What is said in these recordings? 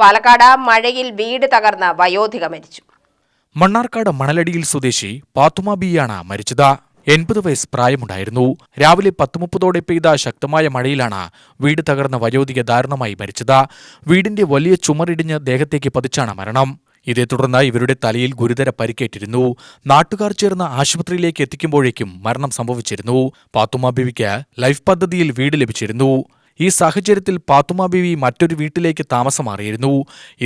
പാലക്കാട് മഴയിൽ വീട് തകർന്ന വയോധിക മരിച്ചു. മണ്ണാർക്കാട് മണലടിയിൽ സ്വദേശി പാത്തുമ ബിയാണ് മരിച്ചത്. എൺപത് വയസ്സ് പ്രായമുണ്ടായിരുന്നു. രാവിലെ പത്ത് മുപ്പതോടെ പെയ്ത ശക്തമായ മഴയിലാണ് വീട് തകർന്ന വയോധിക ദാരുണമായി മരിച്ചത്. വീടിന്റെ വലിയ ചുമറിടിഞ്ഞ് ദേഹത്തേക്ക് പതിച്ചാണ് മരണം. ഇതേ തുടർന്ന് ഇവരുടെ തലയിൽ ഗുരുതര പരിക്കേറ്റിരുന്നു. നാട്ടുകാർ ചേർന്ന് ആശുപത്രിയിലേക്ക് എത്തിക്കുമ്പോഴേക്കും മരണം സംഭവിച്ചിരുന്നു. പാത്തുമ ബിവിക്ക് ലൈഫ് പദ്ധതിയിൽ വീട് ലഭിച്ചിരുന്നു. ഈ സാഹചര്യത്തിൽ പാത്തുമ ബീവി മറ്റൊരു വീട്ടിലേക്ക് താമസം മാറിയിരുന്നു.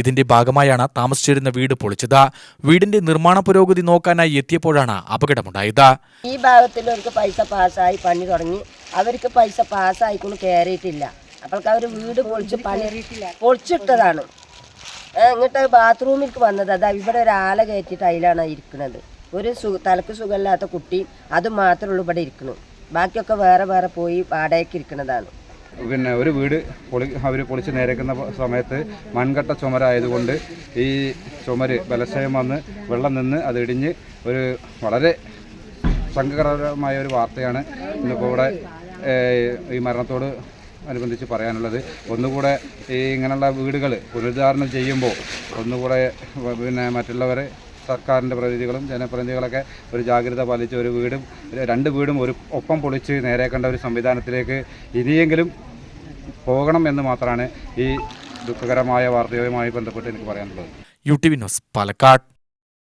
ഇതിന്റെ ഭാഗമായാണ് താമസിച്ചിരുന്ന വീട് പൊളിച്ചത്. വീടിന്റെ നിർമ്മാണ പുരോഗതി നോക്കാനായി എത്തിയപ്പോഴാണ് അപകടമുണ്ടായത്. ഈ ഭാഗത്തിൽ അവർക്ക് പൈസ പാസ്സായി പണി തുടങ്ങി. അവർക്ക് പൈസ പാസ്സായിക്കൊണ്ട് കയറിയിട്ടില്ല. അപ്പോൾ അവർ വീട് പൊളിച്ച് പണി പൊളിച്ചിട്ടതാണ്. ഇങ്ങോട്ട് ബാത്റൂമിലേക്ക് വന്നത്. അതാ ഇവിടെ ഒരാളെ കയറ്റിയിട്ട് അതിലാണ് ഇരിക്കുന്നത്. ഒരു സു തലക്ക് സുഖമില്ലാത്ത കുട്ടി അത് മാത്രമേ ഉള്ളൂ ഇവിടെ ഇരിക്കുന്നു ബാക്കിയൊക്കെ വേറെ വേറെ പോയി വാടകയ്ക്ക് ഇരിക്കുന്നതാണ്. പിന്നെ ഒരു വീട് പൊളി അവർ പൊളിച്ച് നേരേക്കുന്ന സമയത്ത് മൺകട്ട ചുമരായതുകൊണ്ട് ഈ ചുമര് ബലക്ഷയം വന്ന് വെള്ളം നിന്ന് അത് ഇടിഞ്ഞ് ഒരു വളരെ സംഘകരമായ ഒരു വാർത്തയാണ് ഇന്നിപ്പോൾ ഇവിടെ ഈ മരണത്തോട് അനുബന്ധിച്ച് പറയാനുള്ളത്. ഒന്നുകൂടെ ഈ ഇങ്ങനെയുള്ള വീടുകൾ പുനരുദ്ധാരണം ചെയ്യുമ്പോൾ ഒന്നുകൂടെ പിന്നെ മറ്റുള്ളവരെ സർക്കാരിന്റെ പ്രതിനിധികളും ജനപ്രതിനിധികളൊക്കെ ഒരു ജാഗ്രത പാലിച്ച് ഒരു വീടും രണ്ട് വീടും ഒരു ഒപ്പം പൊളിച്ച് നേരെ കണ്ട ഒരു സംവിധാനത്തിലേക്ക് ഇനിയെങ്കിലും പോകണം എന്ന് മാത്രമാണ് ഈ ദുഃഖകരമായ വാർത്തയുമായി ബന്ധപ്പെട്ട് എനിക്ക് പറയാനുള്ളത്. U T V news Palakkad.